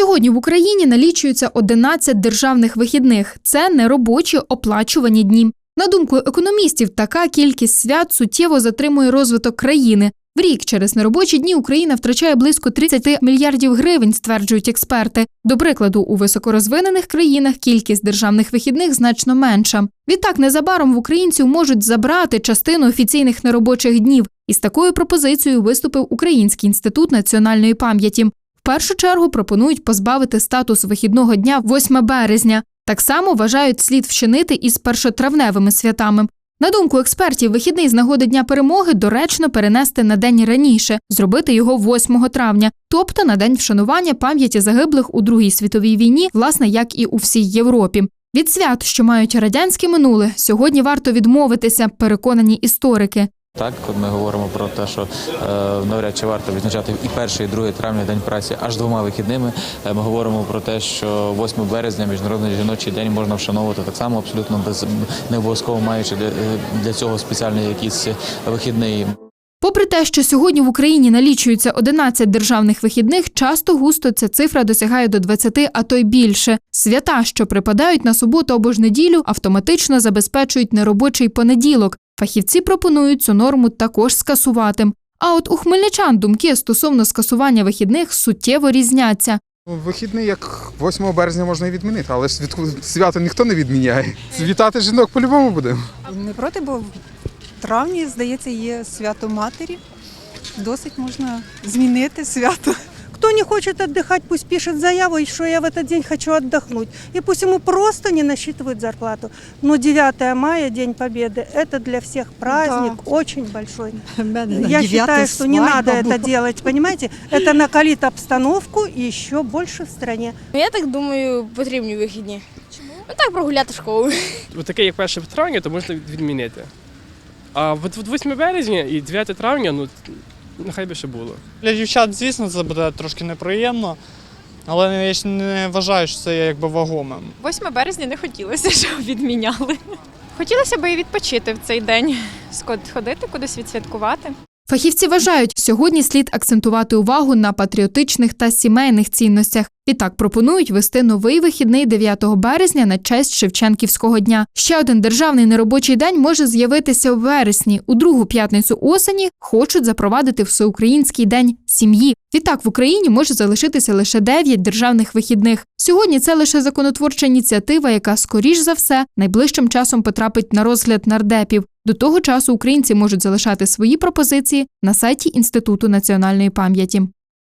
Сьогодні в Україні налічується 11 державних вихідних. Це неробочі оплачувані дні. На думку економістів, така кількість свят суттєво затримує розвиток країни. В рік через неробочі дні Україна втрачає близько 30 мільярдів гривень, стверджують експерти. До прикладу, у високорозвинених країнах кількість державних вихідних значно менша. Відтак, незабаром в українців можуть забрати частину офіційних неробочих днів. Із такою пропозицією виступив Український інститут національної пам'яті. Першу чергу пропонують позбавити статус вихідного дня 8 березня. Так само вважають слід вчинити із першотравневими святами. На думку експертів, вихідний з нагоди Дня перемоги доречно перенести на день раніше, зробити його 8 травня, тобто на день вшанування пам'яті загиблих у Другій світовій війні, власне, як і у всій Європі. Від свят, що мають радянське минуле, сьогодні варто відмовитися, переконані історики. Так, от ми говоримо про те, що е, навряд чи варто відзначати і 1, і 2 травня день праці аж двома вихідними. Е, ми говоримо про те, що 8 березня, міжнародний жіночий день можна вшановувати так само, абсолютно без не обов'язково маючи для, е, цього спеціальний якийсь вихідний. Попри те, що сьогодні в Україні налічується 11 державних вихідних, часто густо ця цифра досягає до 20, а то й більше. Свята, що припадають на суботу або ж неділю, автоматично забезпечують неробочий понеділок. Фахівці пропонують цю норму також скасувати. А от у хмельничан думки стосовно скасування вихідних суттєво різняться. Вихідний, як 8 березня можна і відмінити, але ж від свято ніхто не відміняє. Вітати жінок по-любому будемо. Не проти, бо в травні, здається, є свято матері. Досить можна змінити свято. Кто не хочет отдыхать, пусть пишет заяву, что я в этот день хочу отдохнуть. И пусть ему просто не насчитывают зарплату. Но 9 мая, День Победы, это для всех праздник очень большой. Я считаю, что не надо это делать, понимаете? Это накалит обстановку и еще больше в стране. Ну, Я так думаю, потрібні вихідні. Чому? Ну так прогуляти школу. От таке, як 1 травня, то можна відмінити. А от от 8 березня і 9 травня, ну нехай би ще було. Для дівчат, звісно, це буде трошки неприємно, але я ж не вважаю, що це є якби вагомим. 8 березня не хотілося, щоб відміняли. Хотілося б і відпочити в цей день, ходити кудись відсвяткувати. Фахівці вважають, сьогодні слід акцентувати увагу на патріотичних та сімейних цінностях. Відтак пропонують вести новий вихідний 9 березня на честь Шевченківського дня. Ще один державний неробочий день може з'явитися в вересні. У другу п'ятницю осені хочуть запровадити всеукраїнський день сім'ї. Відтак в Україні може залишитися лише 9 державних вихідних. Сьогодні це лише законотворча ініціатива, яка, скоріш за все, найближчим часом потрапить на розгляд нардепів. До того часу українці можуть залишати свої пропозиції на сайті Інституту національної пам'яті.